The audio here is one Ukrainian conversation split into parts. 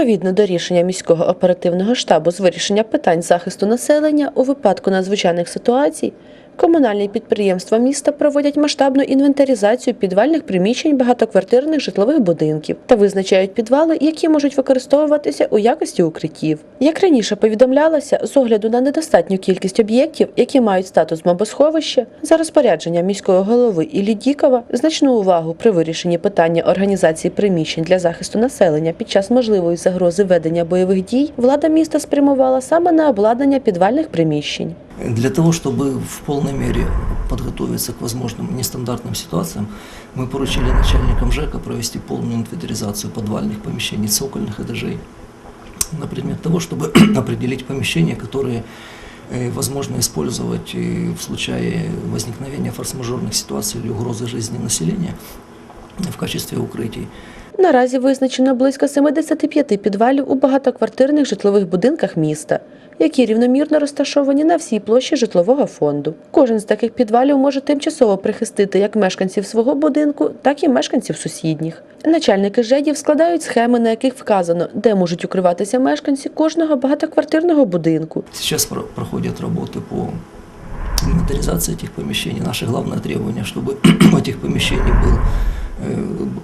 Відповідно до рішення міського оперативного штабу з вирішення питань захисту населення у випадку надзвичайних ситуацій, комунальні підприємства міста проводять масштабну інвентаризацію підвальних приміщень багатоквартирних житлових будинків та визначають підвали, які можуть використовуватися у якості укриттів. Як раніше повідомлялося, з огляду на недостатню кількість об'єктів, які мають статус бомбосховища, за розпорядженням міського голови Іллі Дікова значну увагу при вирішенні питання організації приміщень для захисту населення під час можливої загрози ведення бойових дій, влада міста спрямувала саме на обладнання підвальних приміщень. Для того, чтобы в полной мере подготовиться к возможным нестандартным ситуациям, мы поручили начальникам ЖЭКа провести полную инвентаризацию подвальных помещений, цокольных этажей на предмет того, чтобы определить помещения, которые э, возможно использовать э, в случае возникновения форс-мажорных ситуаций или угрозы жизни населения в качестве укрытий. Наразі визначено близько 75 підвалів у багатоквартирних житлових будинках міста, які рівномірно розташовані на всій площі житлового фонду. Кожен з таких підвалів може тимчасово прихистити як мешканців свого будинку, так і мешканців сусідніх. Начальники ЖЕДів складають схеми, на яких вказано, де можуть укриватися мешканці кожного багатоквартирного будинку. Сейчас про- проходят работы по инвентаризации этих помещений. Наше главное требование, чтобы у этих помещений был э,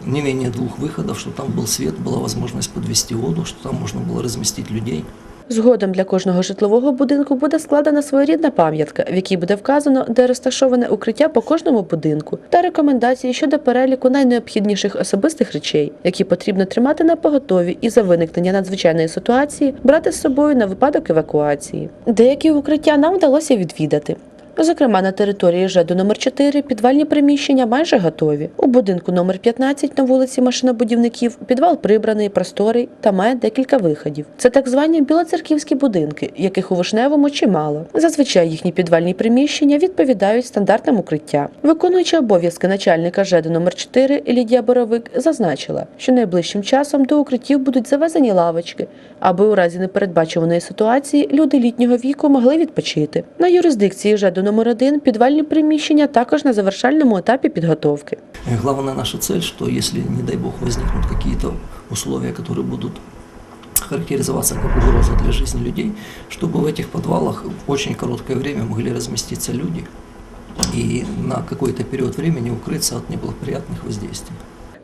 не менее двух выходов, чтобы там был свет, была возможность подвести воду, что там можно было разместить людей. Згодом для кожного житлового будинку буде складена своєрідна пам'ятка, в якій буде вказано, де розташоване укриття по кожному будинку, та рекомендації щодо переліку найнеобхідніших особистих речей, які потрібно тримати на поготові і за виникнення надзвичайної ситуації брати з собою на випадок евакуації. Деякі укриття нам вдалося відвідати. Зокрема, на території ЖЕДу номер 4 підвальні приміщення майже готові. У будинку номер 15 на вулиці машинобудівників підвал прибраний, просторий та має декілька виходів. Це так звані білоцерківські будинки, яких у вишневому чимало. Зазвичай їхні підвальні приміщення відповідають стандартам укриття. Виконуючи обов'язки начальника ЖЕДу номер 4 Лідія Боровик зазначила, що найближчим часом до укриттів будуть завезені лавочки, аби у разі непередбачуваної ситуації люди літнього віку могли відпочити. На юрисдикції ЖЕДу номер 1 підвальні приміщення також на завершальному етапі підготовки. Э, Главная наша цель, что если, не дай бог, возникнут какие-то условия, которые будут характеризоваться как угроза для жизни людей, чтобы в этих подвалах в очень короткое время могли разместиться люди и на какой-то период времени укрыться от неблагоприятных воздействий.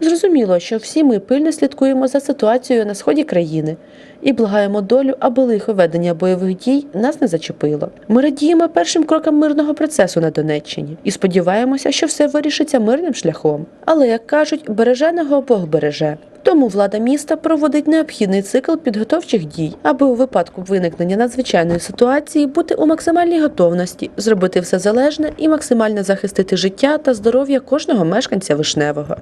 Зрозуміло, що всі ми пильно слідкуємо за ситуацією на сході країни і благаємо долю, аби лихо ведення бойових дій нас не зачепило. Ми радіємо першим крокам мирного процесу на Донеччині і сподіваємося, що все вирішиться мирним шляхом. Але як кажуть, береженого Бог береже. Тому влада міста проводить необхідний цикл підготовчих дій, аби у випадку виникнення надзвичайної ситуації бути у максимальній готовності, зробити все залежне і максимально захистити життя та здоров'я кожного мешканця вишневого.